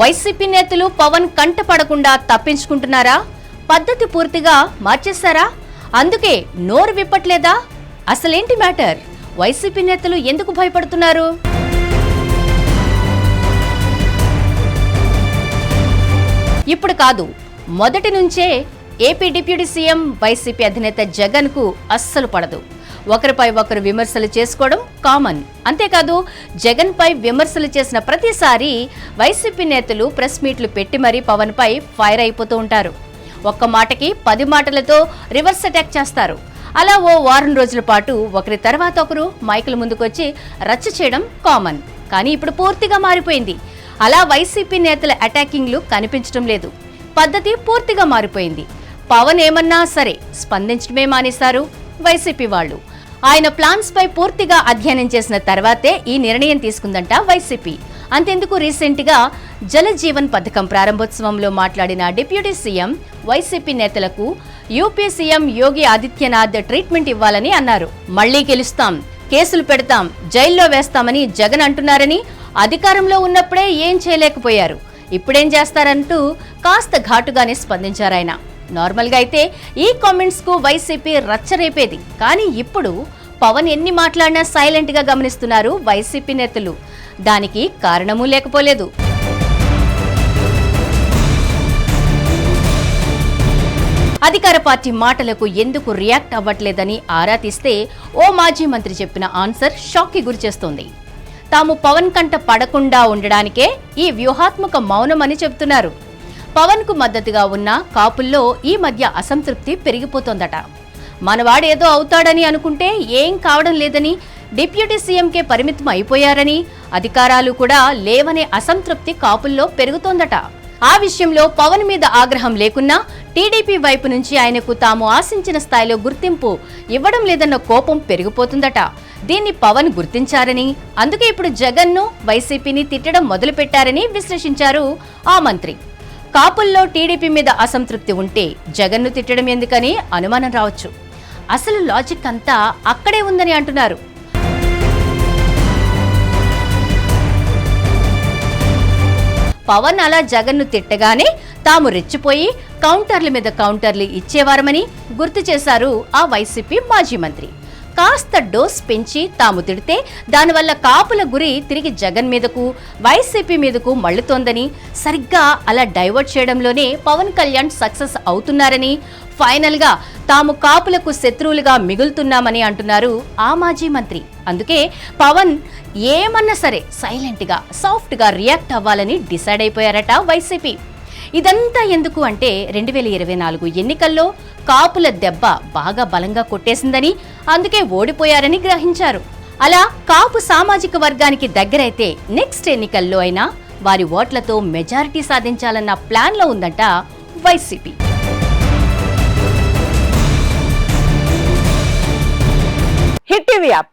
YCP నేతలు పవన్ కంట పడకుండా తప్పించుకుంటున్నారా? పద్ధతి పూర్తిగా మార్చేశారా? అందుకే నోరు విప్పట్లేదా? అసలేంటి మ్యాటర్? వైసీపీ నేతలు ఎందుకు భయపడుతున్నారు? ఇప్పుడు కాదు మొదటి నుంచే ఏపీ డిప్యూటీ సీఎం వైసీపీ అధినేత జగన్కు అస్సలు పడదు. ఒకరిపై ఒకరు విమర్శలు చేసుకోవడం కామన్. అంతేకాదు జగన్ పై విమర్శలు చేసిన ప్రతిసారి వైసీపీ నేతలు ప్రెస్ మీట్లు పెట్టి మరీ పవన్ పై ఫైర్ అయిపోతూ ఉంటారు. ఒక్క మాటకి పది మాటలతో రివర్స్ అటాక్ చేస్తారు. అలా ఓ వారం రోజుల పాటు ఒకరి తర్వాత ఒకరు మైకుల ముందుకొచ్చి రచ్చ చేయడం కామన్. కానీ ఇప్పుడు పూర్తిగా మారిపోయింది. అలా వైసీపీ నేతల అటాకింగ్లు కనిపించడం లేదు. పద్ధతి పూర్తిగా మారిపోయింది. పవన్ ఏమన్నా సరే స్పందించడమే మానేశారు వైసీపీ వాళ్ళు. ఆయన ప్లాన్స్ పై పూర్తిగా అధ్యయనం చేసిన తర్వాతే ఈ నిర్ణయం తీసుకుందంట వైసీపీ. అంతెందుకు రీసెంట్గా జలజీవన్ జల జీవన్ పథకం ప్రారంభోత్సవంలో మాట్లాడిన డిప్యూటీ సీఎం వైసీపీ నేతలకు UP CM Yogi Adityanath treatment ఇవ్వాలని అన్నారు. మళ్ళీ గెలుస్తాం కేసులు పెడతాం జైల్లో వేస్తామని జగన్ అంటున్నారని అధికారంలో ఉన్నప్పుడే ఏం చేయలేకపోయారు. ఇప్పుడేం చేస్తారంటూ కాస్త ఘాటుగానే స్పందించారాయన. నార్మల్గా అయితే ఈ కామెంట్స్కు వైసీపీ రచ్చరేపేది. కానీ ఇప్పుడు పవన్ ఎన్ని మాట్లాడినా సైలెంట్గా గమనిస్తున్నారు వైసీపీ నేతలు. దానికి కారణమూ లేకపోలేదు. అధికార పార్టీ మాటలకు ఎందుకు రియాక్ట్ అవ్వట్లేదని ఆరా తీస్తే ఓ మాజీ మంత్రి చెప్పిన ఆన్సర్ షాక్కి గురిచేస్తోంది తాము పవన్ కంట పడకుండా ఉండడానికే ఈ వ్యూహాత్మక మౌనమని చెబుతున్నారు. పవన్కు మద్దతుగా ఉన్న కాపుల్లో ఈ మధ్య అసంతృప్తి పెరిగిపోతోందట. మనవాడేదో అవుతాడని అనుకుంటే ఏం కావడం లేదని డిప్యూటీ సీఎంకే పరిమితం అయిపోయారని అధికారాలు కూడా లేవనే అసంతృప్తి కాపుల్లో పెరుగుతోందట. ఆ విషయంలో పవన్ మీద ఆగ్రహం లేకున్నా టీడీపీ వైపు నుంచి ఆయనకు తాము ఆశించిన స్థాయిలో గుర్తింపు ఇవ్వడం లేదన్న కోపం పెరిగిపోతుందట. దీన్ని పవన్ గుర్తించారని అందుకే ఇప్పుడు జగన్ను వైసీపీని తిట్టడం మొదలుపెట్టారని విశ్లేషించారు ఆ మంత్రి. కాపుల్లో టీడీపీ మీద అసంతృప్తి ఉంటే జగన్ను తిట్టడం ఎందుకని అనుమానం రావచ్చు. అసలు లాజిక్ అంతా అక్కడే ఉందని అంటున్నారు. పవన్ అలా జగన్ను తిట్టగానే తాము రెచ్చిపోయి కౌంటర్ల మీద కౌంటర్లు ఇచ్చేవారమని గుర్తు చేశారు ఆ వైసీపీ మాజీ మంత్రి. కాస్త డోస్ పెంచి తాము తిడితే దానివల్ల కాపుల గురి తిరిగి జగన్ మీదకు వైసీపీ మీదకు మళ్ళుతోందని సరిగ్గా అలా డైవర్ట్ చేయడంలోనే పవన్ కళ్యాణ్ సక్సెస్ అవుతున్నారని ఫైనల్గా తాము కాపులకు శత్రువులుగా మిగులుతున్నామని అంటున్నారు ఆ మాజీ మంత్రి. అందుకే పవన్ ఏమన్నా సరే సైలెంట్గా సాఫ్ట్గా రియాక్ట్ అవ్వాలని డిసైడ్ అయిపోయారట వైసీపీ. ఇదంతా ఎందుకు అంటే రెండు వేల ఇరవై నాలుగు ఎన్నికల్లో కాపుల దెబ్బ బాగా బలంగా కొట్టేసిందని అందుకే ఓడిపోయారని గ్రహించారు. అలా కాపు సామాజిక వర్గానికి దగ్గరైతే నెక్స్ట్ ఎన్నికల్లో అయినా వారి ఓట్లతో మెజారిటీ సాధించాలన్న ప్లాన్లో ఉందంట వైసీపీ. Hit TV app.